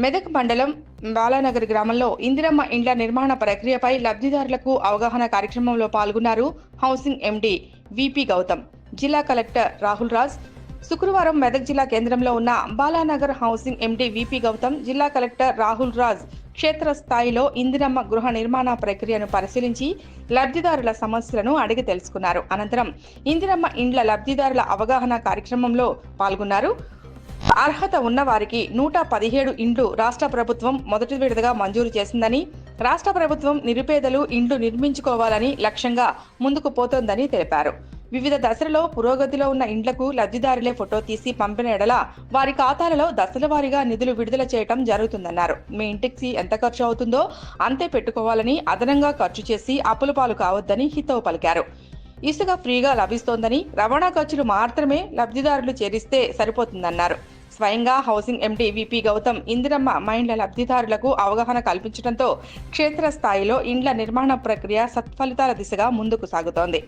మెదక్ మండలం బాలానగర్ గ్రామంలో ఇందిరమ్మ ఇండ్ల నిర్మాణ ప్రక్రియపై లబ్ధిదారులకు అవగాహన కార్యక్రమంలో పాల్గొన్నారు హౌసింగ్ ఎండీ విపి గౌతమ్. జిల్లా కలెక్టర్ రాహుల్ రాజ్. శుక్రవారం మెదక్ జిల్లా కేంద్రంలో ఉన్న Balanagar housing MD V P Gautam జిల్లా కలెక్టర్ రాహుల్ రాజ్ క్షేత్రస్థాయిలో ఇందిరమ్మ గృహ నిర్మాణ ప్రక్రియను పరిశీలించి లబ్ధిదారుల సమస్యలను అడిగి తెలుసుకున్నారు. అనంతరం ఇందిరమ్మ ఇండ్ల లబ్ధిదారుల అవగాహన కార్యక్రమంలో పాల్గొన్నారు. అర్హత ఉన్నవారికి నూట పదిహేడు ఇండ్లు రాష్ట్ర ప్రభుత్వం మొదటి విడతగా మంజూరు చేసిందని రాష్ట్ర ప్రభుత్వం నిరుపేదలు ఇండ్లు నిర్మించుకోవాలని లక్ష్యంగా ముందుకు పోతోందని తెలిపారు. వివిధ దశలలో పురోగతిలో ఉన్న ఇండ్లకు లబ్ధిదారులే ఫోటో తీసి పంపిన ఎడల వారి ఖాతాలలో దశల వారీగా నిధులు విడుదల చేయటం జరుగుతుందన్నారు. మీ ఇంటికి ఎంత ఖర్చు అవుతుందో అంతే పెట్టుకోవాలని అదనంగా ఖర్చు చేసి అప్పుల పాలు కావద్దని హితవు పలికారు. ఇసుక ఫ్రీగా లభిస్తోందని రవాణా ఖర్చులు మాత్రమే లబ్ధిదారులు చేరిస్తే సరిపోతుందన్నారు. స్వయంగా housing MD V P Gautam Indiramma మైండ్ల లబ్ధిదారులకు అవగాహన కల్పించడంతో క్షేత్రస్థాయిలో ఇండ్ల నిర్మాణ ప్రక్రియ సత్ఫలితాల దిశగా ముందుకు సాగుతోంది.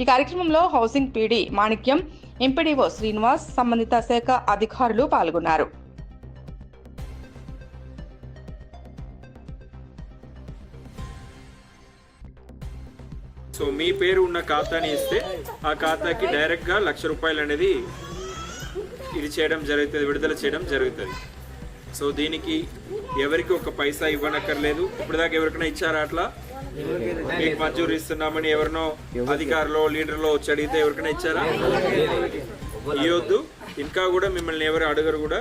ఈ కార్యక్రమంలో housing PD Manikyam MPDO Srinivas సంబంధిత శాఖ అధికారులు పాల్గొన్నారు. సో మీ పేరు ఉన్న ఖాతాని ఇస్తే ఆ ఖాతాకి డైరెక్ట్గా లక్ష రూపాయలు అనేది ఇది చేయడం జరుగుతుంది విడుదల చేయడం జరుగుతుంది. సో దీనికి ఎవరికి ఒక పైసా ఇవ్వనక్కర్లేదు. ఇప్పటిదాకా ఎవరికైనా ఇచ్చారా అట్లా? మీకు మంజూరు ఇస్తున్నామని ఎవరినో అధికారులు లీడర్లో వచ్చి అడిగితే ఎవరికైనా ఇచ్చారా? ఇవ్వద్దు ఇంకా కూడా మిమ్మల్ని ఎవరు అడగరు కూడా.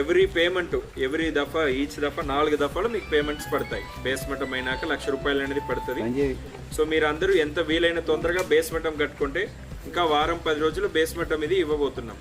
ఎవ్రీ పేమెంట్ ఎవ్రీ దఫా ఈచ్ దఫా నాలుగు దఫాలు మీకు పేమెంట్స్ పడతాయి. బేస్మెంటం అయినాక లక్ష రూపాయలు అనేది పడుతుంది. సో మీరు అందరూ ఎంత వీలైన తొందరగా బేస్మెంటం కట్టుకుంటే ఇంకా వారం పది రోజులు బేస్మెంటం ఇది ఇవ్వబోతున్నాం.